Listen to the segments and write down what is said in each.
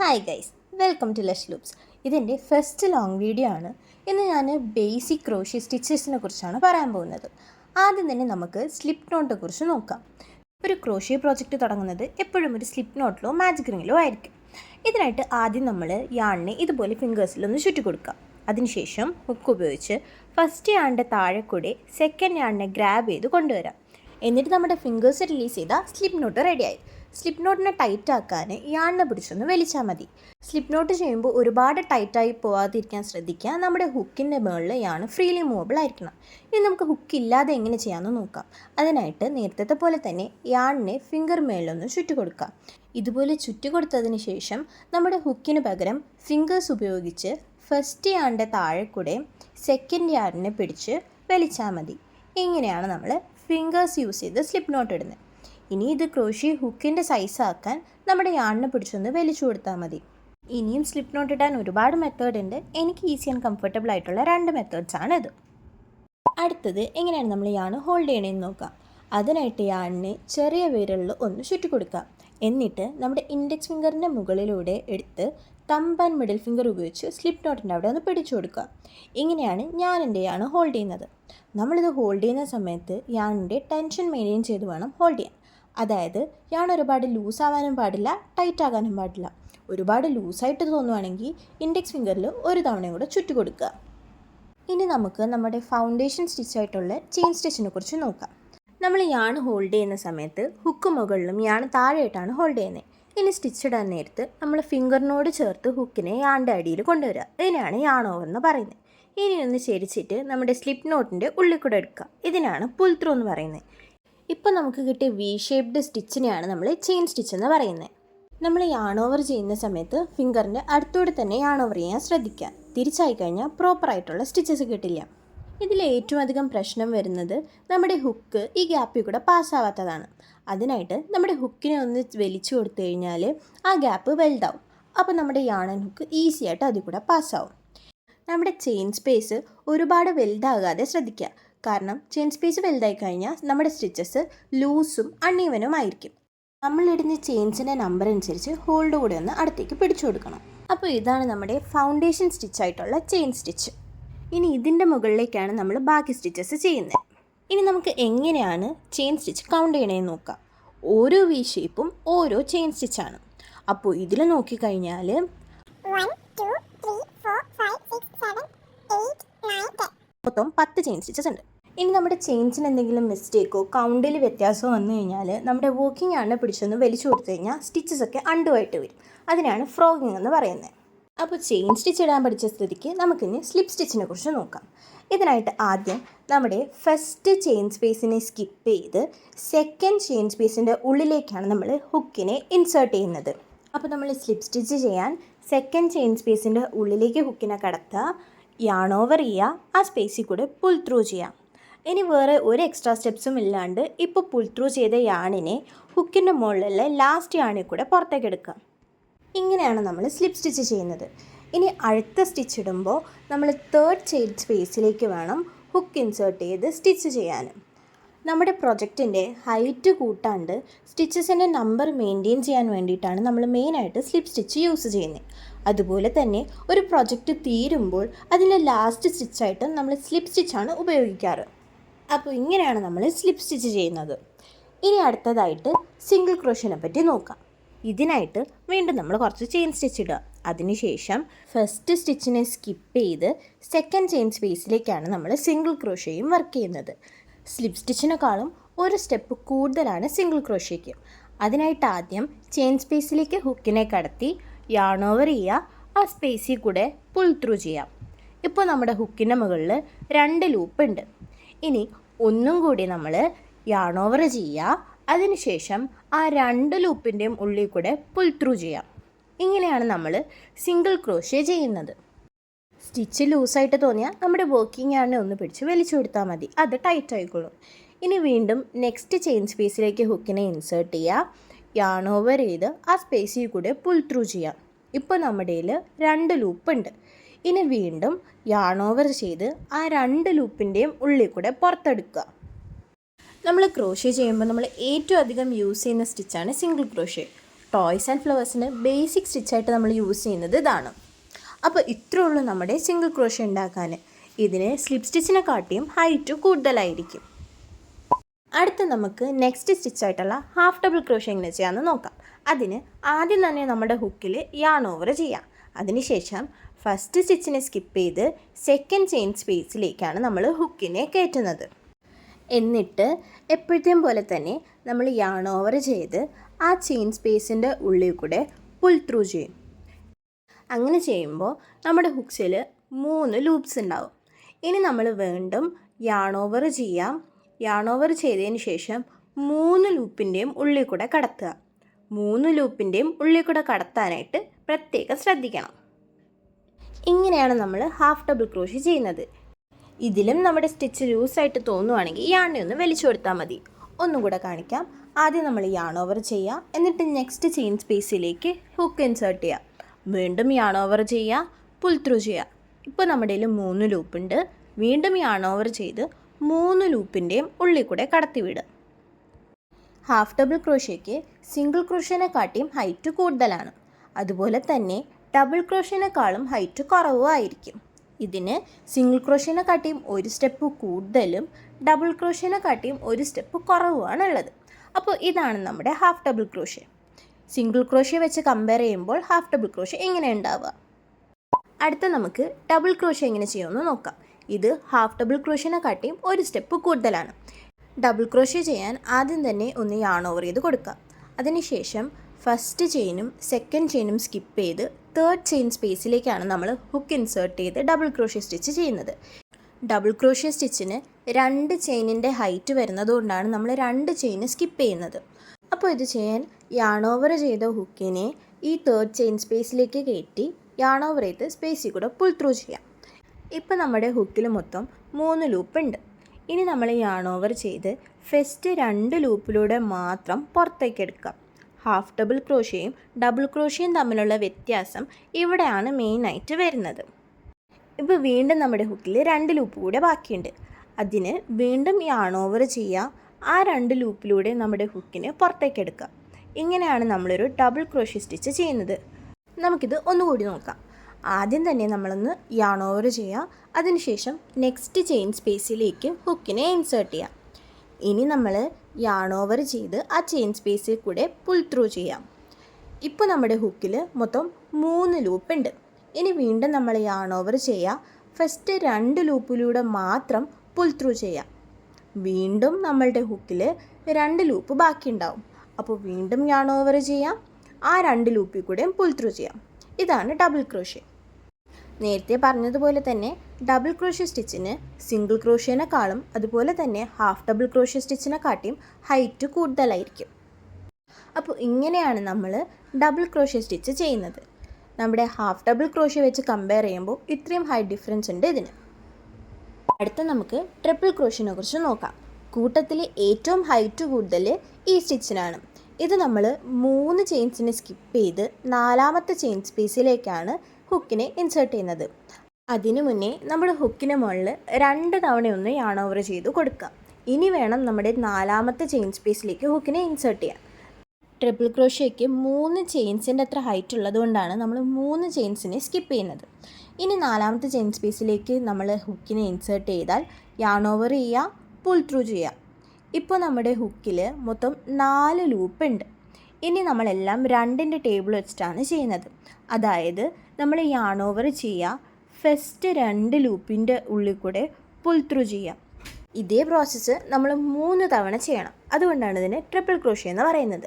Hi guys welcome to lush loops ഇതെന്റെ first long video ആണ്. ഇന്ന് ഞാൻ ബേസിക് ക്രോഷി സ്റ്റിച്ചസിനെ കുറിച്ചാണ് പറയാൻ പോകുന്നത്. ആദ്യം തന്നെ നമുക്ക് സ്ലിപ്പ് നോട്ടിനെ കുറിച്ച് നോക്കാം. ഒരു ക്രോഷി പ്രോജക്റ്റ് തുടങ്ങുന്നത് എപ്പോഴും ഒരു സ്ലിപ്പ് നോട്ടിലോ മാജിക് റിങ്ങിലോ ആയിരിക്കും. ഇതിനായിട്ട് ആദ്യം നമ്മൾ യാണിനെ ഇതുപോലെ ഫിംഗേഴ്സിലൊന്ന് ചുറ്റി കൊടുക്കാം. അതിനുശേഷം ഹുക്ക് ഉപയോഗിച്ച് ഫസ്റ്റ് യാണിന്റെ താഴെ കൂടെ സെക്കൻഡ് യാണിനെ ഗ്രാബ് ചെയ്ത് കൊണ്ടുവരാം. എന്നിട്ട് നമ്മുടെ ഫിംഗേഴ്സ് റിലീസ് ചെയ്താൽ സ്ലിപ്പ് നോട്ട് റെഡിയായി സ്ലിപ്പ് നോട്ടിനെ ടൈറ്റ് ആക്കാൻ യാണിനെ പിടിച്ചൊന്ന് വലിച്ചാൽ മതി. സ്ലിപ്പ് നോട്ട് ചെയ്യുമ്പോൾ ഒരുപാട് ടൈറ്റായി പോവാതിരിക്കാൻ ശ്രദ്ധിക്കുക. നമ്മുടെ ഹുക്കിന്റെ മുകളിൽ യാണ് ഫ്രീലി മൂവബിൾ ആയിരിക്കണം. ഇനി നമുക്ക് ഹുക്ക് ഇല്ലാതെ എങ്ങനെ ചെയ്യാമെന്ന് നോക്കാം. അതിനായിട്ട് നേരത്തെ പോലെ തന്നെ യാണിനെ ഫിംഗർ മേലൊന്ന് ചുറ്റി കൊടുക്കാം ഇതുപോലെ ചുറ്റി കൊടുത്തതിന് ശേഷം നമ്മുടെ ഹുക്കിന് പകരം ഫിംഗേഴ്സ് ഉപയോഗിച്ച് ഫസ്റ്റ് യാണിന്റെ താഴെ കൂടെ സെക്കൻഡ് യാണിനെ പിടിച്ച് വലിച്ചാൽ മതി. ഇങ്ങനെയാണ് നമ്മൾ ഫിംഗേഴ്സ് യൂസ് ചെയ്ത് സ്ലിപ്പ് നോട്ട് ഇടുന്നത്. ഇനി ഇത് ക്രോഷി ഹുക്കിന്റെ സൈസ് ആക്കാൻ നമ്മുടെ യാണിനെ പിടിച്ചൊന്ന് വലിച്ചു കൊടുത്താൽ മതി. ഇനിയും സ്ലിപ്പ് നോട്ട് ഇടാൻ ഒരുപാട് മെത്തേഡ് ഉണ്ട്. എനിക്ക് ഈസി ആൻഡ് കംഫർട്ടബിൾ ആയിട്ടുള്ള രണ്ട് മെത്തേഡ്സ് ആണ് ഇത്. അടുത്തത് എങ്ങനെയാണ് നമ്മൾ യാണ് ഹോൾഡ് ചെയ്യണമെന്ന് നോക്കാം. അതിനായിട്ട് യാണിനെ ചെറിയ വിരലിൽ ഒന്ന് ചുറ്റി കൊടുക്കാം. എന്നിട്ട് നമ്മുടെ ഇൻഡെക്സ് ഫിംഗറിന്റെ മുകളിലൂടെ എടുത്ത് തമ്പ് ആൻഡ് മിഡിൽ ഫിംഗർ ഉപയോഗിച്ച് സ്ലിപ്പ് നോട്ടിന്റെ അവിടെ ഒന്ന് പിടിച്ചു കൊടുക്കുക ഇങ്ങനെയാണ് ഞാൻ എന്റെ യാണ് ഹോൾഡ് ചെയ്യുന്നത്. നമ്മളിത് ഹോൾഡ് ചെയ്യുന്ന സമയത്ത് യാണിന്റെ ടെൻഷൻ മെയിന്റെയിൻ ചെയ്ത് വേണം ഹോൾഡ് ചെയ്യാൻ. അതായത് യാൺ ഒരുപാട് ലൂസ് ആവാനും പാടില്ല ടൈറ്റ് ആകാനും പാടില്ല. ഒരുപാട് ലൂസായിട്ട് തോന്നുവാണെങ്കിൽ ഇൻഡെക്സ് ഫിംഗറിൽ ഒരു തവണയും കൂടെ ചുറ്റി കൊടുക്കുക. ഇനി നമുക്ക് നമ്മുടെ ഫൗണ്ടേഷൻ സ്റ്റിച്ചായിട്ടുള്ള ചെയിൻ സ്റ്റിച്ചിനെ കുറിച്ച് നോക്കാം. നമ്മൾ യാൺ ഹോൾഡ് ചെയ്യുന്ന സമയത്ത് ഹുക്ക് മുകളിലും യാൺ താഴെയായിട്ടാണ് ഹോൾഡ് ചെയ്യുന്നത് ഇനി സ്റ്റിച്ച് ഇടാൻ നേരത്ത് നമ്മൾ ഫിംഗറിനോട് ചേർത്ത് ഹുക്കിനെ യാണിന്റെ അടിയിൽ കൊണ്ടുവരിക. ഇതിനാണ് യാൺ ഓവർ എന്ന് പറയുന്നത് ഇനി ഒന്ന് ചരിച്ചിട്ട് നമ്മുടെ സ്ലിപ്പ് നോട്ടിന്റെ ഉള്ളിൽ കൂടെ എടുക്കുക. ഇതിനാണ് പുൽ ത്രൂ എന്ന് പറയുന്നത് ഇപ്പോൾ നമുക്ക് കിട്ടിയ വി ഷേപ്ഡ് സ്റ്റിച്ചിനെയാണ് നമ്മൾ ചെയിൻ സ്റ്റിച്ച് എന്ന് പറയുന്നത്. നമ്മൾ യാൺ ഓവർ ചെയ്യുന്ന സമയത്ത് ഫിംഗറിന്റെ അടുത്തൂടെ തന്നെ യാൺ ഓവർ ചെയ്യാൻ ശ്രദ്ധിക്കുക. തിരിച്ചായി കഴിഞ്ഞാൽ പ്രോപ്പറായിട്ടുള്ള സ്റ്റിച്ചസ് കിട്ടില്ല. ഇതിൽ ഏറ്റവും അധികം പ്രശ്നം വരുന്നത് നമ്മുടെ ഹുക്ക് ഈ ഗ്യാപ്പിൽ കൂടെ പാസ്സാവാത്തതാണ് അതിനായിട്ട് നമ്മുടെ ഹുക്കിനെ ഒന്ന് വലിച്ചു കൊടുത്തു കഴിഞ്ഞാൽ ആ ഗ്യാപ്പ് വലുതാവും. അപ്പോൾ നമ്മുടെ യാണൻ ഹുക്ക് ഈസിയായിട്ട് അതിൽ കൂടെ പാസ്സാവും നമ്മുടെ ചെയിൻ സ്പേസ് ഒരുപാട് വലുതാകാതെ ശ്രദ്ധിക്കുക. കാരണം ചെയിൻ സ്പേസ് വലുതായി കഴിഞ്ഞാൽ നമ്മുടെ സ്റ്റിച്ചസ് ലൂസും അൺഈവനും ആയിരിക്കും. നമ്മളിടുന്ന ചെയിൻസിന്റെ നമ്പർ അനുസരിച്ച് ഹോൾഡ് കൂടെ ഒന്ന് അടുത്തേക്ക് പിടിച്ചു കൊടുക്കണം. അപ്പോൾ ഇതാണ് നമ്മുടെ ഫൗണ്ടേഷൻ സ്റ്റിച്ചായിട്ടുള്ള ചെയിൻ സ്റ്റിച്ച്. ഇനി ഇതിന്റെ മുകളിലേക്കാണ് നമ്മൾ ബാക്കി സ്റ്റിച്ചസ് ചെയ്യുന്നത്. ഇനി നമുക്ക് എങ്ങനെയാണ് ചെയിൻ സ്റ്റിച്ച് കൗണ്ട് ചെയ്യണേന്ന് നോക്കാം. ഓരോ വി ഷേപ്പും ഓരോ ചെയിൻ സ്റ്റിച്ചാണ്. അപ്പോൾ ഇതിൽ നോക്കിക്കഴിഞ്ഞാൽ. മൊത്തം പത്ത് ചെയിൻ സ്റ്റിച്ചസ് ഉണ്ട്. ഇനി നമ്മുടെ ചെയിൻസിന് എന്തെങ്കിലും മിസ്റ്റേക്കോ കൗണ്ടിൽ വ്യത്യാസമോ വന്നു കഴിഞ്ഞാൽ നമ്മുടെ വോക്കിംഗ് ആണ് പിടിച്ചൊന്ന് വലിച്ചു കൊടുത്തു കഴിഞ്ഞാൽ സ്റ്റിച്ചസ് ഒക്കെ അണ്ടുമായിട്ട് വരും. അതിനാണ് ഫ്രോഗിങ് എന്ന് പറയുന്നത്. അപ്പോൾ ചെയിൻ സ്റ്റിച്ച് ഇടാൻ പഠിച്ച സ്ഥിതിക്ക് നമുക്കിനി സ്ലിപ്പ് സ്റ്റിച്ചിനെ കുറിച്ച് നോക്കാം. ഇതിനായിട്ട് ആദ്യം നമ്മുടെ ഫസ്റ്റ് ചെയിൻ സ്പേസിനെ സ്കിപ്പ് ചെയ്ത് സെക്കൻഡ് ചെയിൻ സ്പേസിന്റെ ഉള്ളിലേക്കാണ് നമ്മൾ ഹുക്കിനെ ഇൻസേർട്ട് ചെയ്യുന്നത്. അപ്പോൾ നമ്മൾ സ്ലിപ്പ് സ്റ്റിച്ച് ചെയ്യാൻ സെക്കൻഡ് ചെയിൻ സ്പേസിന്റെ ഉള്ളിലേക്ക് ഹുക്കിനെ കടത്തുക യാൺ ഓവർ ചെയ്യുക ആ സ്പേസിൽ കൂടെ പുൾ ത്രൂ ചെയ്യാം. ഇനി വേറെ ഒരു എക്സ്ട്രാ സ്റ്റെപ്സും ഇല്ലാണ്ട് ഇപ്പോൾ പുൾ ത്രൂ ചെയ്ത യാണിനെ ഹുക്കിന്റെ മുകളിലെ ലാസ്റ്റ് യാണിൽ കൂടെ പുറത്തേക്ക് എടുക്കാം. ഇങ്ങനെയാണ് നമ്മൾ സ്ലിപ്പ് സ്റ്റിച്ച് ചെയ്യുന്നത്. ഇനി അടുത്ത സ്റ്റിച്ച് ഇടുമ്പോൾ നമ്മൾ തേർഡ് ചെയിൻ സ്പേസിലേക്ക് വേണം ഹുക്ക് ഇൻസേർട്ട് ചെയ്ത് സ്റ്റിച്ച് ചെയ്യാനും നമ്മുടെ പ്രൊജക്റ്റിന്റെ ഹൈറ്റ് കൂട്ടാണ്ട് സ്റ്റിച്ചസിന്റെ നമ്പർ മെയിന്റെയിൻ ചെയ്യാൻ വേണ്ടിയിട്ടാണ് നമ്മൾ മെയിനായിട്ട് സ്ലിപ്പ് സ്റ്റിച്ച് യൂസ് ചെയ്യുന്നത്. അതുപോലെ തന്നെ ഒരു പ്രൊജക്റ്റ് തീരുമ്പോൾ അതിന്റെ ലാസ്റ്റ് സ്റ്റിച്ചായിട്ടും നമ്മൾ സ്ലിപ്പ് സ്റ്റിച്ചാണ് ഉപയോഗിക്കാറ്. അപ്പോൾ ഇങ്ങനെയാണ് നമ്മൾ സ്ലിപ്പ് സ്റ്റിച്ച് ചെയ്യുന്നത്. ഇനി അടുത്തതായിട്ട് സിംഗിൾ ക്രോഷിനെ പറ്റി നോക്കാം. ഇതിനായിട്ട് വീണ്ടും നമ്മൾ കുറച്ച് ചെയിൻ സ്റ്റിച്ച് ഇടുക. അതിനുശേഷം ഫസ്റ്റ് സ്റ്റിച്ചിനെ സ്കിപ്പ് ചെയ്ത് സെക്കൻഡ് ചെയിൻ സ്പേസിലേക്കാണ് നമ്മൾ സിംഗിൾ ക്രോഷയും വർക്ക് ചെയ്യുന്നത്. സ്ലിപ്പ് സ്റ്റിച്ചിനേക്കാളും ഒരു സ്റ്റെപ്പ് കൂടുതലാണ് സിംഗിൾ ക്രോഷയ്ക്ക് അതിനായിട്ട് ആദ്യം ചെയിൻ സ്പേസിലേക്ക് ഹുക്കിനെ കടത്തി യാൺ ഓവർ ചെയ്യുക ആ സ്പേസിൽ കൂടെ പുൾ ത്രൂ ചെയ്യാം. ഇപ്പോൾ നമ്മുടെ ഹുക്കിന്റെ മുകളിൽ രണ്ട് ലൂപ്പ് ഉണ്ട്. ഇനി ഒന്നും കൂടി നമ്മൾ യാണോവർ ചെയ്യുക അതിനുശേഷം ആ രണ്ട് ലൂപ്പിന്റെയും ഉള്ളിൽ കൂടെ പുൾ ത്രൂ ചെയ്യാം. ഇങ്ങനെയാണ് നമ്മൾ സിംഗിൾ ക്രോഷ്യ ചെയ്യുന്നത്. സ്റ്റിച്ച് ലൂസായിട്ട് തോന്നിയാൽ നമ്മുടെ വർക്കിംഗ് ആണ് ഒന്ന് പിടിച്ച് വലിച്ചു കൊടുത്താൽ മതി. അത് ടൈറ്റ് ആയിക്കോളും. ഇനി വീണ്ടും നെക്സ്റ്റ് ചെയിൻ സ്പേസിലേക്ക് ഹുക്കിനെ ഇൻസേർട്ട് ചെയ്യുക യാണോവർ ചെയ്ത് ആ സ്പേസിൽ കൂടെ പുൾ ത്രൂ ചെയ്യാം. ഇപ്പോൾ നമ്മുടെ രണ്ട് ലൂപ്പ് ഉണ്ട്. ഇനി വീണ്ടും യാൺ ഓവർ ചെയ്ത് ആ രണ്ട് ലൂപ്പിന്റെയും ഉള്ളിൽ കൂടെ പുറത്തെടുക്കുക. നമ്മൾ ക്രോഷ്യ ചെയ്യുമ്പോൾ നമ്മൾ ഏറ്റവും അധികം യൂസ് ചെയ്യുന്ന സ്റ്റിച്ചാണ് സിംഗിൾ ക്രോഷ്യ ടോയ്സ് ആൻഡ് ഫ്ലവേഴ്സിന് ബേസിക് സ്റ്റിച്ചായിട്ട് നമ്മൾ യൂസ് ചെയ്യുന്നത് ഇതാണ്. അപ്പോൾ ഇത്രയേ ഉള്ളൂ നമ്മുടെ സിംഗിൾ ക്രോഷ്യ ഉണ്ടാക്കാൻ. ഇതിന് സ്ലിപ്പ് സ്റ്റിച്ചിനെ കാട്ടിയും ഹൈറ്റ് കൂടുതലായിരിക്കും. അടുത്ത നമുക്ക് നെക്സ്റ്റ് സ്റ്റിച്ചായിട്ടുള്ള ഹാഫ് ഡബിൾ ക്രോഷ്യ എങ്ങനെ ചെയ്യാമെന്ന് നോക്കാം. അതിന് ആദ്യം തന്നെ നമ്മുടെ ഹുക്കിൽ യാൺ ഓവർ ചെയ്യാം. അതിനുശേഷം ഫസ്റ്റ് സ്റ്റിച്ചിനെ സ്കിപ്പ് ചെയ്ത് സെക്കൻഡ് ചെയിൻ സ്പേസിലേക്കാണ് നമ്മൾ ഹുക്കിനെ കയറ്റുന്നത്. എന്നിട്ട് എപ്പോഴത്തെയും പോലെ തന്നെ നമ്മൾ യാൺ ഓവർ ചെയ്ത് ആ ചെയിൻ സ്പേസിന്റെ ഉള്ളിൽ കൂടെ പുൾ ത്രൂ ചെയ്യും. അങ്ങനെ ചെയ്യുമ്പോൾ നമ്മുടെ ഹുക്സിൽ മൂന്ന് ലൂപ്സ് ഉണ്ടാവും. ഇനി നമ്മൾ വീണ്ടും യാൺ ഓവർ ചെയ്യാം. യാൺ ഓവർ ചെയ്തതിന് ശേഷം മൂന്ന് ലൂപ്പിന്റെയും ഉള്ളിൽ കൂടെ കടത്തുക. മൂന്ന് ലൂപ്പിന്റെയും ഉള്ളിൽ കൂടെ കടത്താനായിട്ട് പ്രത്യേകം ശ്രദ്ധിക്കണം. ഇങ്ങനെയാണ് നമ്മൾ ഹാഫ് ഡബിൾ ക്രോഷി ചെയ്യുന്നത്. ഇതിലും നമ്മുടെ സ്റ്റിച്ച് ലൂസായിട്ട് തോന്നുവാണെങ്കിൽ യാണി ഒന്ന് വലിച്ചു കൊടുത്താൽ മതി. ഒന്നും കൂടെ കാണിക്കാം. ആദ്യം നമ്മൾ യാൺ ഓവർ ചെയ്യുക എന്നിട്ട് നെക്സ്റ്റ് ചെയിൻ സ്പേസിലേക്ക് ഹുക്ക് ഇൻസേർട്ട് ചെയ്യുക വീണ്ടും യാൺ ഓവർ ചെയ്യുക പുൽ ത്രൂ ചെയ്യുക ഇപ്പോൾ നമ്മുടെ കയ്യിൽ മൂന്ന് ലൂപ്പുണ്ട് വീണ്ടും യാൺ ഓവർ ചെയ്ത് മൂന്ന് ലൂപ്പിന്റെയും ഉള്ളിൽ കൂടെ കടത്തി വിടുക ഹാഫ് ഡബിൾ ക്രോഷ്യയ്ക്ക് സിംഗിൾ ക്രോഷ്യനെക്കാട്ടിയും ഹൈറ്റ് കൂടുതലാണ്. അതുപോലെ തന്നെ ഡബിൾ ക്രോഷിനേക്കാളും ഹൈറ്റ് കുറവുമായിരിക്കും. ഇതിന് സിംഗിൾ ക്രോഷിനെക്കാട്ടിയും ഒരു സ്റ്റെപ്പ് കൂടുതലും ഡബിൾ ക്രോഷിനെക്കാട്ടിയും ഒരു സ്റ്റെപ്പ് കുറവുമാണുള്ളത്. അപ്പോൾ ഇതാണ് നമ്മുടെ half double crochet single crochet വെച്ച് കമ്പയർ ചെയ്യുമ്പോൾ ഹാഫ് ഡബിൾ ക്രോഷ്യ എങ്ങനെ ഉണ്ടാവുക? അടുത്ത നമുക്ക് ഡബിൾ ക്രോഷ്യ എങ്ങനെ ചെയ്യുമെന്ന് നോക്കാം. ഇത് ഹാഫ് ഡബിൾ ക്രോഷ്യനെക്കാട്ടിയും ഒരു സ്റ്റെപ്പ് കൂടുതലാണ്. ഡബിൾ ക്രോഷ്യ ചെയ്യാൻ ആദ്യം തന്നെ ഒന്ന് യാൺ ഓവർ ചെയ്ത് കൊടുക്കാം അതിനുശേഷം ഫസ്റ്റ് ചെയിനും സെക്കൻഡ് ചെയിനും സ്കിപ്പ് ചെയ്ത് തേർഡ് ചെയിൻ സ്പേസിലേക്കാണ് നമ്മൾ ഹുക്ക് ഇൻസേർട്ട് ചെയ്ത് ഡബിൾ ക്രോഷ്യ സ്റ്റിച്ച് ചെയ്യുന്നത്. ഡബിൾ ക്രോഷ്യ സ്റ്റിച്ചിന് രണ്ട് ചെയിനിന്റെ ഹൈറ്റ് വരുന്നതുകൊണ്ടാണ് നമ്മൾ രണ്ട് ചെയിന് സ്കിപ്പ് ചെയ്യുന്നത്. അപ്പോൾ ഇത് ചെയ്യാൻ യാണോവർ ചെയ്ത ഹുക്കിനെ ഈ തേർഡ് ചെയിൻ സ്പേസിലേക്ക് കയറ്റി യാണോവർ ചെയ്ത് സ്പേസിൽ കൂടെ പുൾ ത്രൂ ചെയ്യാം. ഇപ്പോൾ നമ്മുടെ ഹുക്കിൽ മൊത്തം മൂന്ന് ലൂപ്പ് ഉണ്ട്. ഇനി നമ്മൾ യാണോവർ ചെയ്ത് ഫസ്റ്റ് രണ്ട് ലൂപ്പിലൂടെ മാത്രം പുറത്തേക്ക് എടുക്കാം. ഹാഫ് ഡബിൾ ക്രോഷ്യയും ഡബിൾ ക്രോഷ്യയും തമ്മിലുള്ള വ്യത്യാസം ഇവിടെയാണ് മെയിനായിട്ട് വരുന്നത്. ഇപ്പോൾ വീണ്ടും നമ്മുടെ ഹുക്കിൽ രണ്ട് ലൂപ്പ് കൂടെ ബാക്കിയുണ്ട്. അതിന് വീണ്ടും ഈ ഓവർ ചെയ്യുക ആ രണ്ട് ലൂപ്പിലൂടെ നമ്മുടെ ഹുക്കിന് പുറത്തേക്ക് എടുക്കുക. ഇങ്ങനെയാണ് നമ്മളൊരു ഡബിൾ ക്രോഷ്യ സ്റ്റിച്ച് ചെയ്യുന്നത്. നമുക്കിത് ഒന്നുകൂടി നോക്കാം. ആദ്യം തന്നെ നമ്മളൊന്ന് യാൺ ഓവർ ചെയ്യുക അതിനുശേഷം നെക്സ്റ്റ് ചെയിൻ സ്പേസിലേക്ക് ഹുക്കിനെ ഇൻസേർട്ട് ചെയ്യാം ഇനി നമ്മൾ യാൺ ഓവർ ചെയ്ത് ആ ചെയിൻ സ്പേസിൽ കൂടെ പുൾ ത്രൂ ചെയ്യാം. ഇപ്പോൾ നമ്മുടെ ഹുക്കിൽ മൊത്തം മൂന്ന് ലൂപ്പ് ഉണ്ട്. ഇനി വീണ്ടും നമ്മൾ യാൺ ഓവർ ചെയ്യുക ഫസ്റ്റ് രണ്ട് ലൂപ്പിലൂടെ മാത്രം പുൾ ത്രൂ ചെയ്യാം. വീണ്ടും നമ്മളുടെ ഹുക്കിൽ രണ്ട് ലൂപ്പ് ബാക്കിയുണ്ടാവും അപ്പോൾ വീണ്ടും യാൺ ഓവർ ചെയ്യാം. ആ രണ്ട് ലൂപ്പിൽ കൂടെയും പുൾ ത്രൂ ചെയ്യാം. ഇതാണ് ഡബിൾ ക്രോഷ്യ നേരത്തെ പറഞ്ഞതുപോലെ തന്നെ ഡബിൾ ക്രോഷ്യ സ്റ്റിച്ചിന് സിംഗിൾ ക്രോഷ്യനെക്കാളും അതുപോലെ തന്നെ ഹാഫ് ഡബിൾ ക്രോഷ്യ സ്റ്റിച്ചിനെക്കാട്ടിയും ഹൈറ്റ് കൂടുതലായിരിക്കും. അപ്പോൾ ഇങ്ങനെയാണ് നമ്മൾ ഡബിൾ ക്രോഷ്യ സ്റ്റിച്ച് ചെയ്യുന്നത്. നമ്മുടെ ഹാഫ് ഡബിൾ ക്രോഷ്യ വെച്ച് കമ്പയർ ചെയ്യുമ്പോൾ ഇത്രയും ഹൈ ഡിഫറൻസ് ഉണ്ട് ഇതിന്. അടുത്ത നമുക്ക് ട്രിപ്പിൾ ക്രോഷ്യനെ കുറിച്ച് നോക്കാം. കൂട്ടത്തിൽ ഏറ്റവും ഹൈറ്റ് കൂടുതൽ ഈ സ്റ്റിച്ചിനാണ്. ഇത് നമ്മൾ മൂന്ന് ചെയിൻസിനെ സ്കിപ്പ് ചെയ്ത് നാലാമത്തെ ചെയിൻ സ്പേസിലേക്കാണ് ഹുക്കിനെ ഇൻസേർട്ട് ചെയ്യുന്നത്. അതിനു മുന്നേ നമ്മൾ ഹുക്കിന് മുകളിൽ രണ്ട് തവണ ഒന്ന് യാൺ ഓവർ ചെയ്ത് കൊടുക്കാം ഇനി വേണം നമ്മുടെ നാലാമത്തെ ചെയിൻ സ്പേസിലേക്ക് ഹുക്കിനെ ഇൻസേർട്ട് ചെയ്യാൻ. ട്രിപ്പിൾ ക്രോഷ്യയ്ക്ക് മൂന്ന് ചെയിൻസിന്റെ അത്ര ഹൈറ്റ് ഉള്ളതുകൊണ്ടാണ് നമ്മൾ മൂന്ന് ചെയിൻസിനെ സ്കിപ്പ് ചെയ്യുന്നത്. ഇനി നാലാമത്തെ ചെയിൻ സ്പേസിലേക്ക് നമ്മൾ ഹുക്കിനെ ഇൻസേർട്ട് ചെയ്താൽ യാൺ ഓവർ ചെയ്യുക പുൾ ത്രൂ ചെയ്യുക. ഇപ്പോൾ നമ്മുടെ ഹുക്കിൽ മൊത്തം നാല് ലൂപ്പ് ഉണ്ട്. ഇനി നമ്മളെല്ലാം രണ്ടിന്റെ ടേബിൾ വെച്ചിട്ടാണ് ചെയ്യുന്നത്. അതായത് നമ്മൾ യാൺ ഓവർ ചെയ്യുക ഫസ്റ്റ് രണ്ട് ലൂപ്പിന്റെ ഉള്ളിൽ കൂടെ പുൾ ത്രൂ ചെയ്യാം. ഇതേ പ്രോസസ്സ് നമ്മൾ മൂന്ന് തവണ ചെയ്യണം. അതുകൊണ്ടാണ് ഇതിന് ട്രിപ്പിൾ ക്രോഷ്യ എന്ന് പറയുന്നത്.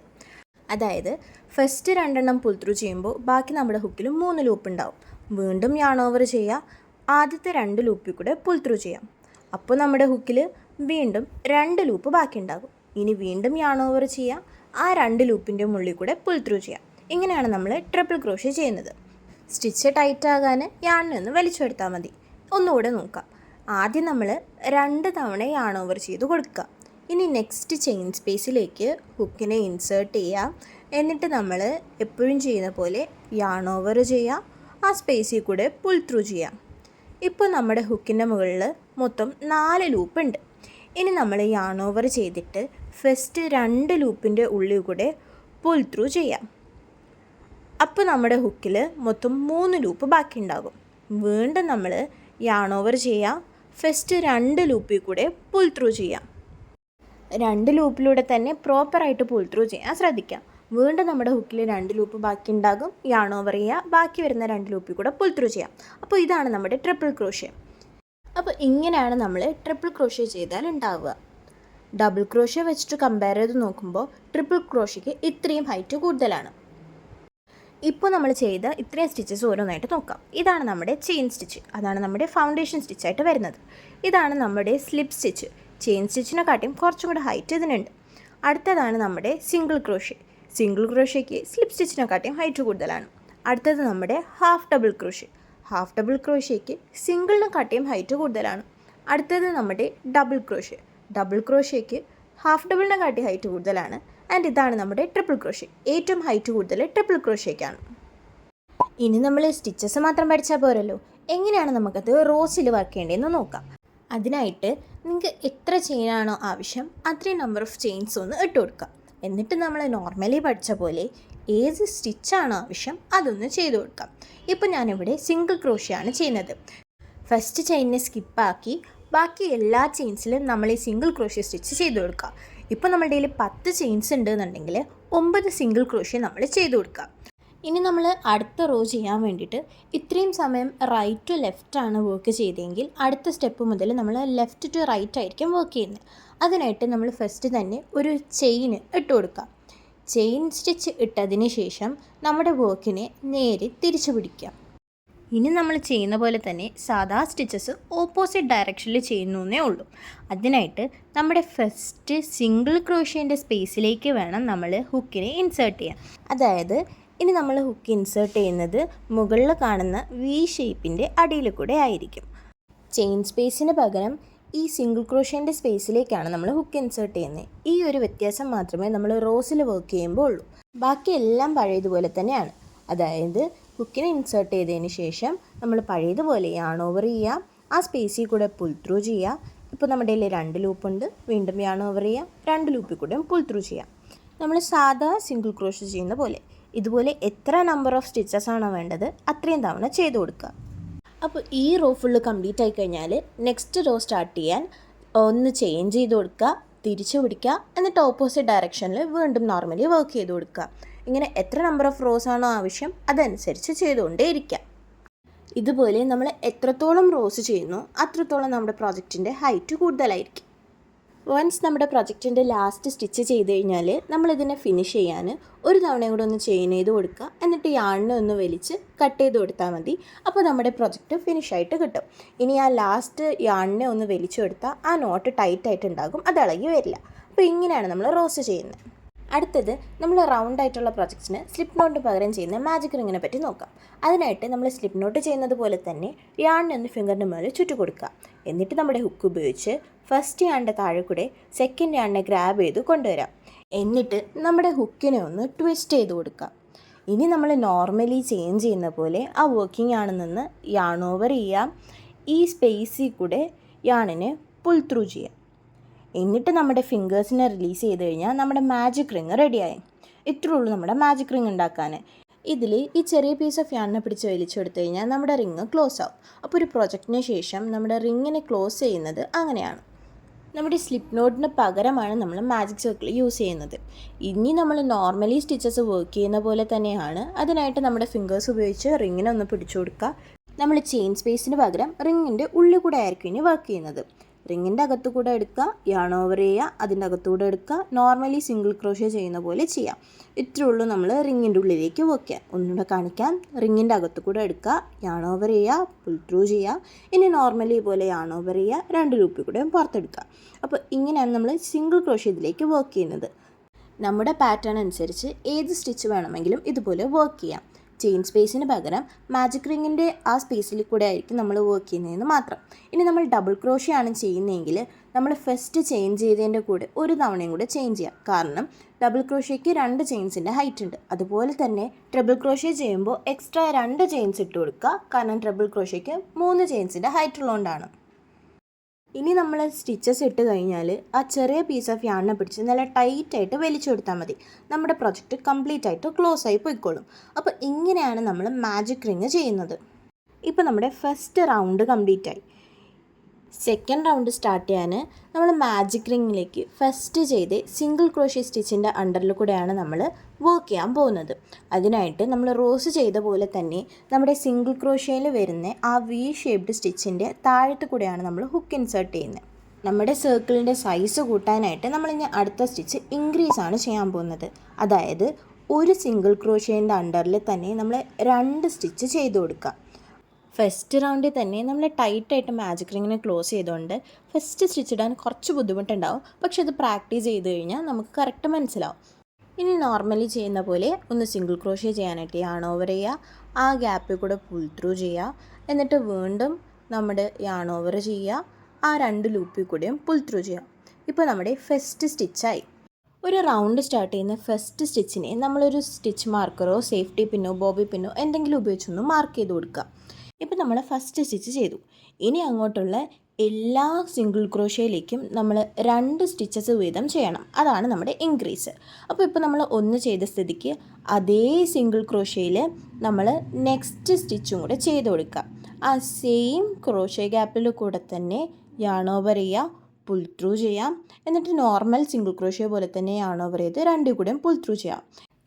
അതായത് ഫസ്റ്റ് രണ്ടെണ്ണം പുൾ ത്രൂ ചെയ്യുമ്പോൾ ബാക്കി നമ്മുടെ ഹുക്കിൽ മൂന്ന് ലൂപ്പ് ഉണ്ടാവും. വീണ്ടും യാൺ ഓവർ ചെയ്യുക ആദ്യത്തെ രണ്ട് ലൂപ്പിൽ കൂടെ പുൾ ത്രൂ ചെയ്യാം. അപ്പോൾ നമ്മുടെ ഹുക്കിൽ വീണ്ടും രണ്ട് ലൂപ്പ് ബാക്കി ഉണ്ടാകും. ഇനി വീണ്ടും യാൺ ഓവർ ചെയ്യുക ആ രണ്ട് ലൂപ്പിന്റെ മുള്ളിൽ കൂടെ പുൾ ത്രൂ ചെയ്യാം. ഇങ്ങനെയാണ് നമ്മൾ ട്രിപ്പിൾ ക്രോഷ്യ ചെയ്യുന്നത്. സ്റ്റിച്ച് ടൈറ്റ് ആകാൻ യാണിൽ നിന്ന് വലിച്ചെടുത്താൽ മതി. ഒന്നുകൂടെ നോക്കാം. ആദ്യം നമ്മൾ രണ്ട് തവണ യാൺ ഓവർ ചെയ്ത് കൊടുക്കുക. ഇനി നെക്സ്റ്റ് ചെയിൻ സ്പേസിലേക്ക് ഹുക്കിനെ ഇൻസേർട്ട് ചെയ്യുക. എന്നിട്ട് നമ്മൾ എപ്പോഴും ചെയ്യുന്ന പോലെ യാൺ ഓവർ ചെയ്യുക. ആ സ്പേസിൽ കൂടെ പുൾ ത്രൂ ചെയ്യാം ഇപ്പോൾ നമ്മുടെ ഹുക്കിന്റെ മുകളിൽ മൊത്തം നാല് ലൂപ്പ് ഉണ്ട്. ഇനി നമ്മൾ യാൺ ഓവർ ചെയ്തിട്ട് ഫസ്റ്റ് രണ്ട് ലൂപ്പിന്റെ ഉള്ളിൽ കൂടെ പുൾ ത്രൂ ചെയ്യാം. അപ്പോൾ നമ്മുടെ ഹുക്കിൽ മൊത്തം മൂന്ന് ലൂപ്പ് ബാക്കി ഉണ്ടാകും വീണ്ടും നമ്മൾ യാൺ ഓവർ ചെയ്യാം. ഫസ്റ്റ് രണ്ട് ലൂപ്പിൽ കൂടെ പുൾ ത്രൂ ചെയ്യാം. രണ്ട് ലൂപ്പിലൂടെ തന്നെ പ്രോപ്പറായിട്ട് പുൾ ത്രൂ ചെയ്യാൻ ശ്രദ്ധിക്കാം. വീണ്ടും നമ്മുടെ ഹുക്കിൽ രണ്ട് ലൂപ്പ് ബാക്കി ഉണ്ടാകും യാൺ ഓവർ ചെയ്യുക ബാക്കി വരുന്ന രണ്ട് ലൂപ്പിൽ കൂടെ പുൾ ത്രൂ ചെയ്യാം. അപ്പോൾ ഇതാണ് നമ്മുടെ ട്രിപ്പിൾ ക്രോഷ്യ അപ്പോൾ ഇങ്ങനെയാണ് നമ്മൾ ട്രിപ്പിൾ ക്രോഷ്യ ചെയ്താൽ ഉണ്ടാവുക. ഡബിൾ ക്രോഷ്യ വെച്ചിട്ട് കമ്പയർ ചെയ്ത് നോക്കുമ്പോൾ ട്രിപ്പിൾ ക്രോഷ്യയ്ക്ക് ഇത്രയും ഹൈറ്റ് കൂടുതലാണ്. ഇപ്പോൾ നമ്മൾ ചെയ്ത ഇത്രയും സ്റ്റിച്ചസ് ഓരോന്നായിട്ട് നോക്കാം. ഇതാണ് നമ്മുടെ ചെയിൻ സ്റ്റിച്ച് അതാണ് നമ്മുടെ ഫൗണ്ടേഷൻ സ്റ്റിച്ചായിട്ട് വരുന്നത്. ഇതാണ് നമ്മുടെ സ്ലിപ്പ് സ്റ്റിച്ച് ചെയിൻ സ്റ്റിച്ചിനെക്കാട്ടിയും കുറച്ചും കൂടെ ഹൈറ്റ് ഇതിനുണ്ട്. അടുത്തതാണ് നമ്മുടെ സിംഗിൾ ക്രോഷ്യ സിംഗിൾ ക്രോഷ്യയ്ക്ക് സ്ലിപ്പ് സ്റ്റിച്ചിനെക്കാട്ടിയും ഹൈറ്റ് കൂടുതലാണ്. അടുത്തത് നമ്മുടെ half double crochet half double ക്രോഷ്യയ്ക്ക് സിംഗിളിനെക്കാട്ടിയും ഹൈറ്റ് കൂടുതലാണ്. അടുത്തത് നമ്മുടെ ഡബിൾ ക്രോഷ്യ ഡബിൾ ക്രോഷ്യയ്ക്ക് ഹാഫ് ഡബിളിനെ കാട്ടി ഹൈറ്റ് കൂടുതലാണ്. ആൻഡ് ഇതാണ് നമ്മുടെ ട്രിപ്പിൾ ക്രോഷ്യ ഏറ്റവും ഹൈറ്റ് കൂടുതൽ ട്രിപ്പിൾ ക്രോഷ്യക്കാണ് ഇനി നമ്മൾ സ്റ്റിച്ചസ് മാത്രം പഠിച്ചാൽ പോരല്ലോ. എങ്ങനെയാണ് നമുക്കത് റോസിൽ വർക്ക് ചെയ്യേണ്ടതെന്ന് നോക്കാം. അതിനായിട്ട് നിങ്ങൾക്ക് എത്ര ചെയിനാണോ ആവശ്യം അത്രയും നമ്പർ ഓഫ് ചെയിൻസ് ഒന്ന് ഇട്ട് കൊടുക്കുക എന്നിട്ട് നമ്മൾ നോർമലി പഠിച്ച പോലെ ഏത് സ്റ്റിച്ചാണോ ആവശ്യം അതൊന്ന് ചെയ്ത് കൊടുക്കാം. ഇപ്പോൾ ഞാനിവിടെ സിംഗിൾ ക്രോഷ്യാണ് ചെയ്യുന്നത്. ഫസ്റ്റ് ചെയിനിനെ സ്കിപ്പാക്കി ബാക്കി എല്ലാ ചെയിൻസിലും നമ്മൾ ഈ സിംഗിൾ ക്രോഷ്യ സ്റ്റിച്ച് ചെയ്ത് കൊടുക്കുക ഇപ്പോൾ നമ്മുടെ കയ്യിൽ പത്ത് ചെയിൻസ് ഉണ്ട് എന്നുണ്ടെങ്കിൽ ഒമ്പത് സിംഗിൾ ക്രോഷ്യ നമ്മൾ ചെയ്ത് കൊടുക്കുക ഇനി നമ്മൾ അടുത്ത റോ ചെയ്യാൻ വേണ്ടിയിട്ട് ഇത്രയും സമയം റൈറ്റ് ടു ലെഫ്റ്റ് ആണ് വർക്ക് ചെയ്തതെങ്കിൽ അടുത്ത സ്റ്റെപ്പ് മുതൽ നമ്മൾ ലെഫ്റ്റ് ടു റൈറ്റ് ആയിരിക്കും വർക്ക് ചെയ്യുന്നത്. അതിനായിട്ട് നമ്മൾ ഫസ്റ്റ് തന്നെ ഒരു ചെയിൻ ഇട്ട് കൊടുക്കുക ചെയിൻ സ്റ്റിച്ച് ഇട്ടതിന് ശേഷം നമ്മുടെ വർക്കിനെ നേരെ തിരിച്ചു പിടിക്കാം. ഇനി നമ്മൾ ചെയ്യുന്ന പോലെ തന്നെ സാധാ സ്റ്റിച്ചസ് ഓപ്പോസിറ്റ് ഡയറക്ഷനിൽ ചെയ്യുന്നു എന്നേ ഉള്ളൂ. അതിനായിട്ട് നമ്മുടെ ഫസ്റ്റ് സിംഗിൾ ക്രോഷ്യേന്റെ സ്പേസിലേക്ക് വേണം നമ്മൾ ഹുക്കിനെ ഇൻസേർട്ട് ചെയ്യാൻ. അതായത് ഇനി നമ്മൾ ഹുക്ക് ഇൻസേർട്ട് ചെയ്യുന്നത് മുകളിൽ കാണുന്ന വി ഷേപ്പിന്റെ അടിയിൽ കൂടെ ആയിരിക്കും. ചെയിൻ സ്പേസിന് പകരം ഈ സിംഗിൾ ക്രോഷ്യന്റെ സ്പേസിലേക്കാണ് നമ്മൾ ഹുക്ക് ഇൻസേർട്ട് ചെയ്യുന്നത്. ഈ ഒരു വ്യത്യാസം മാത്രമേ നമ്മൾ റോസിൽ വർക്ക് ചെയ്യുമ്പോൾ ഉള്ളൂ. ബാക്കി എല്ലാം പഴയതുപോലെ തന്നെയാണ്. അതായത് ഹുക്കിനെ ഇൻസേർട്ട് ചെയ്തതിന് ശേഷം നമ്മൾ പഴയതുപോലെ യാൺ ഓവർ ചെയ്യുക ആ സ്പേസിൽ കൂടെ പുൾ ത്രൂ ചെയ്യുക ഇപ്പോൾ നമ്മുടെ കയ്യിൽ രണ്ട് ലൂപ്പുണ്ട് വീണ്ടും യാൺ ഓവർ ചെയ്യുക രണ്ട് ലൂപ്പിൽ കൂടെയും പുൾ ത്രൂ ചെയ്യാം. നമ്മൾ സാധാ സിംഗിൾ ക്രോഷ് ചെയ്യുന്ന പോലെ ഇതുപോലെ എത്ര നമ്പർ ഓഫ് സ്റ്റിച്ചസ് ആണോ വേണ്ടത് അത്രയും തവണ ചെയ്ത് കൊടുക്കുക. അപ്പോൾ ഈ റോ ഫുള്ള് കംപ്ലീറ്റ് ആയി കഴിഞ്ഞാൽ നെക്സ്റ്റ് റോ സ്റ്റാർട്ട് ചെയ്യാൻ ഒന്ന് ചേഞ്ച് ചെയ്ത് കൊടുക്കുക തിരിച്ചു പിടിക്കുക എന്നിട്ട് ഓപ്പോസിറ്റ് ഡയറക്ഷനിൽ വീണ്ടും നോർമലി വർക്ക് ചെയ്ത് കൊടുക്കുക. ഇങ്ങനെ എത്ര നമ്പർ ഓഫ് റോസ് ആണോ ആവശ്യം അതനുസരിച്ച് ചെയ്തുകൊണ്ടേ ഇരിക്കാം ഇതുപോലെ നമ്മൾ എത്രത്തോളം റോസ് ചെയ്യുന്നു അത്രത്തോളം നമ്മുടെ പ്രോജക്റ്റിന്റെ ഹൈറ്റ് കൂടുതലായിരിക്കും. വൺസ് നമ്മുടെ പ്രൊജക്റ്റിന്റെ ലാസ്റ്റ് സ്റ്റിച്ച് ചെയ്ത് കഴിഞ്ഞാൽ നമ്മളിതിനെ ഫിനിഷ് ചെയ്യാൻ ഒരു തവണയും കൂടെ ഒന്ന് ചെയിൻ ചെയ്ത് കൊടുക്കുക. എന്നിട്ട് യാണിനെ ഒന്ന് വലിച്ച് കട്ട് ചെയ്ത് കൊടുത്താൽ മതി. അപ്പോൾ നമ്മുടെ പ്രൊജക്റ്റ് ഫിനിഷ് ആയിട്ട് കിട്ടും. ഇനി ആ ലാസ്റ്റ് യാണിനെ ഒന്ന് വലിച്ചു കൊടുത്താൽ ആ നോട്ട് ടൈറ്റ് ആയിട്ട് ഉണ്ടാകും. അത് ഇളകി വരില്ല. അപ്പോൾ ഇങ്ങനെയാണ് നമ്മൾ റോസ്റ്റ് ചെയ്യുന്നത്. അടുത്തത് നമ്മൾ റൗണ്ട് ആയിട്ടുള്ള പ്രൊജക്ട്സിന് സ്ലിപ്പ് നോട്ട് പകരം ചെയ്യുന്ന മാജിക് റിങ്ങിനെ പറ്റി നോക്കാം. അതിനായിട്ട് നമ്മൾ സ്ലിപ്പ് നോട്ട് ചെയ്യുന്നത് പോലെ തന്നെ യാണിനൊന്ന് ഫിംഗറിന്റെ മേലെ ചുറ്റു കൊടുക്കുക. എന്നിട്ട് നമ്മുടെ ഹുക്ക് ഉപയോഗിച്ച് ഫസ്റ്റ് യാണിന്റെ താഴെ കൂടെ സെക്കൻഡ് യാണിനെ ഗ്രാബ് ചെയ്ത് കൊണ്ടുവരാം. എന്നിട്ട് നമ്മുടെ ഹുക്കിനെ ഒന്ന് ട്വിസ്റ്റ് ചെയ്ത് കൊടുക്കുക ഇനി നമ്മൾ നോർമലി ചേഞ്ച് ചെയ്യുന്ന പോലെ ആ വർക്കിംഗ് യാണിൽ നിന്ന് യാൺ ഓവർ ചെയ്യാം. ഈ സ്പേസിൽ കൂടെ യാണിനെ പുൾ ത്രൂ ചെയ്യാം. എന്നിട്ട് നമ്മുടെ ഫിംഗേഴ്സിനെ റിലീസ് ചെയ്ത് കഴിഞ്ഞാൽ നമ്മുടെ മാജിക് റിങ് റെഡിയായി ഇത്രേ ഉള്ളൂ നമ്മുടെ മാജിക് റിങ് ഉണ്ടാക്കാൻ ഇതിൽ ഈ ചെറിയ പീസ് ഓഫ് യാണിനെ പിടിച്ച് വലിച്ചെടുത്ത് കഴിഞ്ഞാൽ നമ്മുടെ റിങ് ക്ലോസ് ആവും. അപ്പോൾ ഒരു പ്രൊജക്റ്റിന് ശേഷം നമ്മുടെ റിങ്ങിനെ ക്ലോസ് ചെയ്യുന്നത് അങ്ങനെയാണ്. നമ്മുടെ സ്ലിപ്പ് നോട്ടിന് പകരമാണ് നമ്മൾ മാജിക് സർക്കിൾ യൂസ് ചെയ്യുന്നത്. ഇനി നമ്മൾ നോർമലി സ്റ്റിച്ചസ് വർക്ക് ചെയ്യുന്ന പോലെ തന്നെയാണ് അതിനായിട്ട് നമ്മുടെ ഫിംഗേഴ്സ് ഉപയോഗിച്ച് റിങ്ങിനെ ഒന്ന് പിടിച്ചു കൊടുക്കുക നമ്മൾ ചെയിൻ സ്പേസിന് പകരം റിങ്ങിന്റെ ഉള്ളിൽ കൂടെ ആയിരിക്കും ഇനി വർക്ക് ചെയ്യുന്നത്. റിങ്ങിന്റെ അകത്തു കൂടെ എടുക്കുക യാൺ ഓവർ ചെയ്യുക അതിന്റെ അകത്തുകൂടെ എടുക്കുക നോർമലി സിംഗിൾ ക്രോഷ്യ ചെയ്യുന്ന പോലെ ചെയ്യാം. ഇത്രേ ഉള്ളൂ നമ്മൾ റിങ്ങിന്റെ ഉള്ളിലേക്ക് വെക്കുക ഒന്നുകൂടെ കാണിക്കാം. റിങ്ങിന്റെ അകത്തു കൂടെ എടുക്കുക യാൺ ഓവർ ചെയ്യുക പുൾ ത്രൂ ചെയ്യുക. ഇനി നോർമലി പോലെ യാൺ ഓവർ ചെയ്യുക രണ്ട് ലൂപ്പിൽ കൂടെ പുറത്തെടുക്കുക. അപ്പോൾ ഇങ്ങനെയാണ് നമ്മൾ സിംഗിൾ ക്രോഷ്യ ഇതിലേക്ക് വർക്ക് ചെയ്യുന്നത്. നമ്മുടെ പാറ്റേൺ അനുസരിച്ച് ഏത് സ്റ്റിച്ച് വേണമെങ്കിലും ഇതുപോലെ വർക്ക് ചെയ്യാം. ചെയിൻ സ്പേസിന് പകരം മാജിക് റിങ്ങിന്റെ ആ സ്പേസിൽ കൂടെ ആയിരിക്കും നമ്മൾ വർക്ക് ചെയ്യുന്നതെന്ന് മാത്രം. ഇനി നമ്മൾ ഡബിൾ ക്രോഷ്യ ആണ് ചെയ്യുന്നതെങ്കിൽ നമ്മൾ ഫസ്റ്റ് ചെയിൻ ചെയ്തതിന്റെ കൂടെ ഒരു തവണയും കൂടെ ചെയിൻ ചെയ്യാം. കാരണം ഡബിൾ ക്രോഷ്യയ്ക്ക് രണ്ട് ചെയിൻസിന്റെ ഹൈറ്റ് ഉണ്ട്. അതുപോലെ തന്നെ ട്രിബിൾ ക്രോഷ്യ ചെയ്യുമ്പോൾ എക്സ്ട്രാ രണ്ട് ചെയിൻസ് ഇട്ട് കൊടുക്കുക. കാരണം ട്രിബിൾ ക്രോഷ്യയ്ക്ക് മൂന്ന് ചെയിൻസിന്റെ ഹൈറ്റ് ഉള്ളതുകൊണ്ടാണ്. ഇനി നമ്മൾ സ്റ്റിച്ചസ് ഇട്ട് കഴിഞ്ഞാൽ ആ ചെറിയ പീസ് ഓഫ് യാണിനെ പിടിച്ച് നല്ല ടൈറ്റായിട്ട് വലിച്ചു കൊടുത്താൽ മതി. നമ്മുടെ പ്രൊജക്റ്റ് കംപ്ലീറ്റ് ആയിട്ട് ക്ലോസ് ആയി പോയിക്കോളും. അപ്പോൾ ഇങ്ങനെയാണ് നമ്മൾ മാജിക് റിങ് ചെയ്യുന്നത്. ഇപ്പോൾ നമ്മുടെ ഫസ്റ്റ് റൗണ്ട് കംപ്ലീറ്റ് ആയി. സെക്കൻഡ് റൗണ്ട് സ്റ്റാർട്ട് ചെയ്യാൻ നമ്മൾ മാജിക് റിങ്ങിലേക്ക് ഫസ്റ്റ് ചെയ്ത് സിംഗിൾ ക്രോഷ്യ സ്റ്റിച്ചിന്റെ അണ്ടറിൽ കൂടെയാണ് നമ്മൾ വർക്ക് ചെയ്യാൻ പോകുന്നത്. അതിനായിട്ട് നമ്മൾ റോസ് ചെയ്ത പോലെ തന്നെ നമ്മുടെ സിംഗിൾ ക്രോഷ്യയിൽ വരുന്ന ആ വി ഷേപ്ഡ് സ്റ്റിച്ചിന്റെ താഴത്ത് കൂടെയാണ് നമ്മൾ ഹുക്ക് ഇൻസേർട്ട് ചെയ്യുന്നത്. നമ്മുടെ സർക്കിളിന്റെ സൈസ് കൂട്ടാനായിട്ട് നമ്മൾ ഇനി അടുത്ത സ്റ്റിച്ച് ഇൻക്രീസ് ആണ് ചെയ്യാൻ പോകുന്നത്. അതായത് ഒരു സിംഗിൾ ക്രോഷ്യേന്റെ അണ്ടറിൽ തന്നെ നമ്മൾ രണ്ട് സ്റ്റിച്ച് ചെയ്ത് കൊടുക്കുക. ഫസ്റ്റ് റൗണ്ടിൽ തന്നെ നമ്മൾ ടൈറ്റായിട്ട് മാജിക് റിങ്ങിനെ ക്ലോസ് ചെയ്തുകൊണ്ട് ഫസ്റ്റ് സ്റ്റിച്ച് ഇടാൻ കുറച്ച് ബുദ്ധിമുട്ടുണ്ടാവും. പക്ഷെ അത് പ്രാക്ടീസ് ചെയ്ത് കഴിഞ്ഞാൽ നമുക്ക് കറക്റ്റ് മനസ്സിലാവും. ഇനി നോർമലി ചെയ്യുന്ന പോലെ ഒന്ന് സിംഗിൾ ക്രോഷ്യ ചെയ്യാനായിട്ട് യാൺ ഓവർ ചെയ്യുക. ആ ഗ്യാപ്പിൽ കൂടെ പുൾ ത്രൂ ചെയ്യുക. എന്നിട്ട് വീണ്ടും നമ്മുടെ യാൺ ഓവർ ചെയ്യുക. ആ രണ്ട് ലൂപ്പിൽ കൂടെയും പുൾ ത്രൂ ചെയ്യുക. ഇപ്പോൾ നമ്മുടെ ഫസ്റ്റ് സ്റ്റിച്ചായി ഒരു റൗണ്ട് സ്റ്റാർട്ട് ചെയ്യുന്ന ഫസ്റ്റ് സ്റ്റിച്ചിനെ നമ്മളൊരു സ്റ്റിച്ച് മാർക്കറോ സേഫ്റ്റി പിന്നോ ബോബി പിന്നോ എന്തെങ്കിലും ഉപയോഗിച്ചൊന്ന് മാർക്ക് ചെയ്ത് കൊടുക്കുക. ഇപ്പം നമ്മൾ ഫസ്റ്റ് സ്റ്റിച്ച് ചെയ്തു. ഇനി അങ്ങോട്ടുള്ള എല്ലാ സിംഗിൾ ക്രോഷ്യയിലേക്കും നമ്മൾ രണ്ട് സ്റ്റിച്ചസ് വീതം ചെയ്യണം. അതാണ് നമ്മുടെ ഇൻക്രീസ് അപ്പോൾ ഇപ്പോൾ നമ്മൾ ഒന്ന് ചെയ്ത സ്ഥിതിക്ക് അതേ സിംഗിൾ ക്രോഷ്യയിൽ നമ്മൾ നെക്സ്റ്റ് സ്റ്റിച്ചും കൂടെ ചെയ്ത് കൊടുക്കുക ആ സെയിം ക്രോഷ്യ ഗ്യാപ്പിൽ കൂടെ തന്നെ യാൺ ഓവർ ചെയ്യുക പുൾ ത്രൂ ചെയ്യാം. എന്നിട്ട് നോർമൽ സിംഗിൾ ക്രോഷ്യ പോലെ തന്നെ യാൺ ഓവർ ചെയ്ത് രണ്ടും കൂടെയും പുൾ ത്രൂ ചെയ്യാം.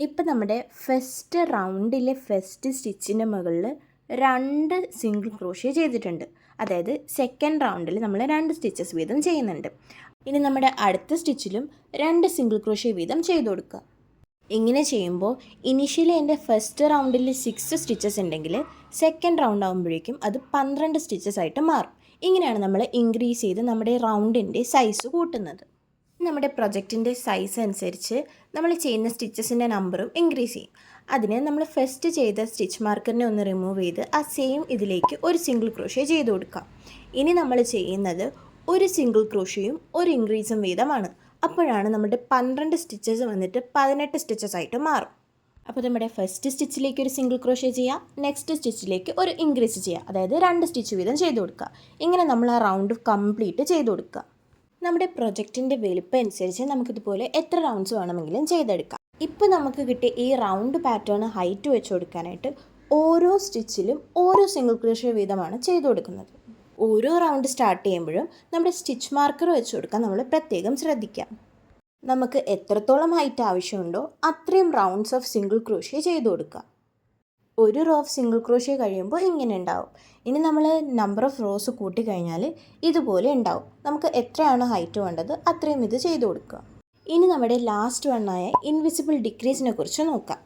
ഇപ്പം നമ്മുടെ ഫസ്റ്റ് റൗണ്ടിലെ ഫസ്റ്റ് സ്റ്റിച്ചിന്റെ മുകളിൽ രണ്ട് സിംഗിൾ ക്രോഷ്യ ചെയ്തിട്ടുണ്ട്. അതായത് സെക്കൻഡ് റൗണ്ടിൽ നമ്മൾ രണ്ട് സ്റ്റിച്ചസ് വീതം ചെയ്യുന്നുണ്ട്. ഇനി നമ്മുടെ അടുത്ത സ്റ്റിച്ചിലും രണ്ട് സിംഗിൾ ക്രോഷ്യ വീതം ചെയ്തു കൊടുക്കുക. ഇങ്ങനെ ചെയ്യുമ്പോൾ ഇനിഷ്യലി എന്റെ ഫസ്റ്റ് റൗണ്ടിൽ സിക്സ് സ്റ്റിച്ചസ് ഉണ്ടെങ്കിൽ സെക്കൻഡ് റൗണ്ട് ആകുമ്പോഴേക്കും അത് പന്ത്രണ്ട് സ്റ്റിച്ചസ് ആയിട്ട് മാറും. ഇങ്ങനെയാണ് നമ്മൾ ഇൻക്രീസ് ചെയ്ത് നമ്മുടെ റൗണ്ടിന്റെ സൈസ് കൂട്ടുന്നത്. നമ്മുടെ പ്രൊജക്റ്റിന്റെ സൈസ് അനുസരിച്ച് നമ്മൾ ചെയ്യുന്ന സ്റ്റിച്ചസിന്റെ നമ്പറും ഇൻക്രീസ് ചെയ്യും. അതിന് നമ്മൾ ഫസ്റ്റ് ചെയ്ത സ്റ്റിച്ച് മാർക്കറിനെ ഒന്ന് റിമൂവ് ചെയ്ത് ആ സെയിം ഇതിലേക്ക് ഒരു സിംഗിൾ ക്രോഷ്യ ചെയ്ത് കൊടുക്കാം. ഇനി നമ്മൾ ചെയ്യുന്നത് ഒരു സിംഗിൾ ക്രോഷ്യയും ഒരു ഇൻക്രീസും വീതമാണ്. അപ്പോഴാണ് നമ്മുടെ പന്ത്രണ്ട് സ്റ്റിച്ചസ് വന്നിട്ട് പതിനെട്ട് സ്റ്റിച്ചസ് ആയിട്ട് മാറും. അപ്പോൾ നമ്മുടെ ഫസ്റ്റ് സ്റ്റിച്ചിലേക്ക് ഒരു സിംഗിൾ ക്രോഷ്യ ചെയ്യാം നെക്സ്റ്റ് സ്റ്റിച്ചിലേക്ക് ഒരു ഇൻക്രീസ് ചെയ്യാം അതായത് രണ്ട് സ്റ്റിച്ച് വീതം ചെയ്ത് കൊടുക്കുക ഇങ്ങനെ നമ്മൾ ആ റൗണ്ട് കംപ്ലീറ്റ് ചെയ്ത് കൊടുക്കുക നമ്മുടെ പ്രൊജക്റ്റിന്റെ വലുപ്പം അനുസരിച്ച് നമുക്കിതുപോലെ എത്ര റൗണ്ട്സ് വേണമെങ്കിലും ചെയ്തെടുക്കാം. ഇപ്പോൾ നമുക്ക് കിട്ടിയ ഈ റൗണ്ട് പാറ്റേൺ ഹൈറ്റ് വെച്ച് കൊടുക്കാനായിട്ട് ഓരോ സ്റ്റിച്ചിലും ഓരോ സിംഗിൾ ക്രോഷ്യ വീതമാണ് ചെയ്ത് കൊടുക്കുന്നത്. ഓരോ റൗണ്ട് സ്റ്റാർട്ട് ചെയ്യുമ്പോഴും നമ്മുടെ സ്റ്റിച്ച് മാർക്കർ വെച്ച് കൊടുക്കാൻ നമ്മൾ പ്രത്യേകം ശ്രദ്ധിക്കാം. നമുക്ക് എത്രത്തോളം ഹൈറ്റ് ആവശ്യമുണ്ടോ അത്രയും റൗണ്ട്സ് ഓഫ് സിംഗിൾ ക്രോഷ്യ ചെയ്ത് കൊടുക്കുക ഒരു റോ ഓഫ് സിംഗിൾ ക്രോഷ്യ കഴിയുമ്പോൾ ഇങ്ങനെ ഉണ്ടാവും. ഇനി നമ്മൾ നമ്പർ ഓഫ് റോസ് കൂട്ടി കഴിഞ്ഞാൽ ഇതുപോലെ ഉണ്ടാവും. നമുക്ക് എത്രയാണ് ഹൈറ്റ് വേണ്ടത് അത്രയും ഇത് ചെയ്ത് കൊടുക്കുക ഇനി നമ്മുടെ ലാസ്റ്റ് വണ്ണായ ഇൻവിസിബിൾ ഡിക്രീസിനെ കുറിച്ച് നോക്കാം.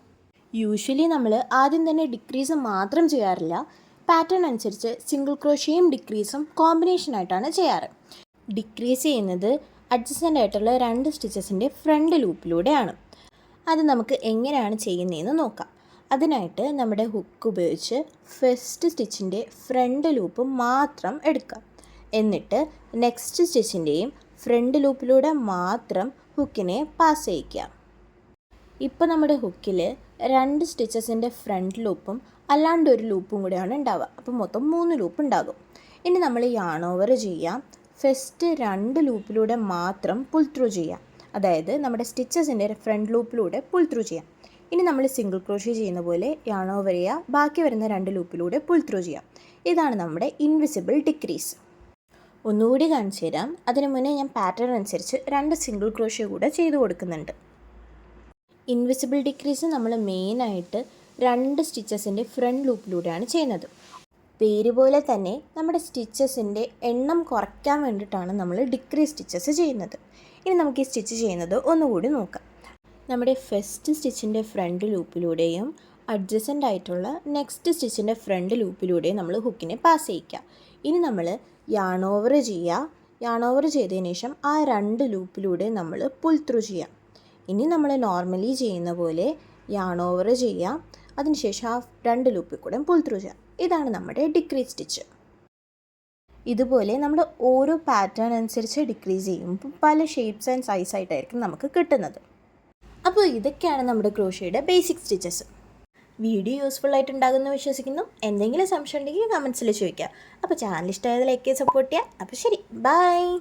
യൂഷ്വലി നമ്മൾ ആദ്യം തന്നെ ഡിക്രീസ് മാത്രം ചെയ്യാറില്ല. പാറ്റേൺ അനുസരിച്ച് സിംഗിൾ ക്രോഷ്യയും ഡിക്രീസും കോമ്പിനേഷൻ ആയിട്ടാണ് ചെയ്യാറ്. ഡിക്രീസ് ചെയ്യുന്നത് അഡ്ജസ്റ്റന്റ് ആയിട്ടുള്ള രണ്ട് സ്റ്റിച്ചസിന്റെ ഫ്രണ്ട് ലൂപ്പിലൂടെയാണ് അത് നമുക്ക് എങ്ങനെയാണ് ചെയ്യുന്നതെന്ന് നോക്കാം. അതിനായിട്ട് നമ്മുടെ ഹുക്ക് ഉപയോഗിച്ച് ഫസ്റ്റ് സ്റ്റിച്ചിന്റെ ഫ്രണ്ട് ലൂപ്പ് മാത്രം എടുക്കാം. എന്നിട്ട് നെക്സ്റ്റ് സ്റ്റിച്ചിന്റെയും ഫ്രണ്ട് ലൂപ്പിലൂടെ മാത്രം ഹുക്കിനെ പാസ് ചെയ്യിക്കാം. ഇപ്പോൾ നമ്മുടെ ഹുക്കിൽ രണ്ട് സ്റ്റിച്ചസിന്റെ ഫ്രണ്ട് ലൂപ്പും അല്ലാണ്ട് ഒരു ലൂപ്പും കൂടെയാണ് ഉണ്ടാവുക. അപ്പോൾ മൊത്തം മൂന്ന് ലൂപ്പ് ഉണ്ടാകും. ഇനി നമ്മൾ യാൺ ഓവർ ചെയ്യാം ഫസ്റ്റ് രണ്ട് ലൂപ്പിലൂടെ മാത്രം പുൾ ത്രൂ ചെയ്യാം അതായത് നമ്മുടെ സ്റ്റിച്ചസിന്റെ ഫ്രണ്ട് ലൂപ്പിലൂടെ പുൾ ത്രൂ ചെയ്യാം ഇനി നമ്മൾ സിംഗിൾ ക്രോഷ്യ ചെയ്യുന്ന പോലെ യാണോ വരെയാ ബാക്കി വരുന്ന രണ്ട് ലൂപ്പിലൂടെ പുൾ ത്രൂ ചെയ്യാം ഇതാണ് നമ്മുടെ ഇൻവിസിബിൾ ഡിക്രീസ് ഒന്നുകൂടി കാണിച്ചു തരാം. അതിന് മുന്നേ ഞാൻ പാറ്റേൺ അനുസരിച്ച് രണ്ട് സിംഗിൾ ക്രോഷ്യ കൂടെ ചെയ്തു കൊടുക്കുന്നുണ്ട്. ഇൻവിസിബിൾ ഡിക്രീസ് നമ്മൾ മെയിനായിട്ട് രണ്ട് സ്റ്റിച്ചസിന്റെ ഫ്രണ്ട് ലൂപ്പിലൂടെയാണ് ചെയ്യുന്നത്. പേര് പോലെ തന്നെ നമ്മുടെ സ്റ്റിച്ചസിന്റെ എണ്ണം കുറയ്ക്കാൻ വേണ്ടിയിട്ടാണ് നമ്മൾ ഡിക്രീസ് സ്റ്റിച്ചസ് ചെയ്യുന്നത്. ഇനി നമുക്ക് ഈ സ്റ്റിച്ച് ചെയ്യുന്നത് ഒന്നുകൂടി നോക്കാം. നമ്മുടെ ഫസ്റ്റ് സ്റ്റിച്ചിന്റെ ഫ്രണ്ട് ലൂപ്പിലൂടെയും അഡ്ജസന്റ് ആയിട്ടുള്ള നെക്സ്റ്റ് സ്റ്റിച്ചിന്റെ ഫ്രണ്ട് ലൂപ്പിലൂടെ നമ്മൾ ഹുക്കിനെ പാസ് ചെയ്യിക്കുക ഇനി നമ്മൾ യാണോവർ ചെയ്യുക യാൺ ഓവർ ചെയ്തതിന് ശേഷം ആ രണ്ട് ലൂപ്പിലൂടെ നമ്മൾ പുൾ ത്രൂ ചെയ്യാം. ഇനി നമ്മൾ നോർമലി ചെയ്യുന്ന പോലെ യാണോവർ ഓവർ ചെയ്യുക അതിനുശേഷം ആ രണ്ട് ലൂപ്പിൽ കൂടെ പുൾ ത്രൂ ചെയ്യാം. ഇതാണ് നമ്മുടെ ഡിക്രീസ് സ്റ്റിച്ച് ഇതുപോലെ നമ്മൾ ഓരോ പാറ്റേൺ അനുസരിച്ച് ഡിക്രീസ് ചെയ്യുമ്പോൾ പല ഷേപ്സ് ആൻഡ് സൈസ് ആയിട്ടായിരിക്കും നമുക്ക് കിട്ടുന്നത്. അപ്പോൾ ഇതൊക്കെയാണ് നമ്മുടെ ക്രോഷയുടെ ബേസിക് സ്റ്റിച്ചസ് വീഡിയോ യൂസ്ഫുൾ ആയിട്ട് ഉണ്ടാകുമെന്ന് വിശ്വസിക്കുന്നു. എന്തെങ്കിലും സംശയം ഉണ്ടെങ്കിൽ കമൻസിൽ ചോദിക്കുക. അപ്പോൾ ചാനൽ ഇഷ്ടമായത് ലൈക്ക് സപ്പോർട്ട് ചെയ്യുക. അപ്പോൾ ശരി. ബൈ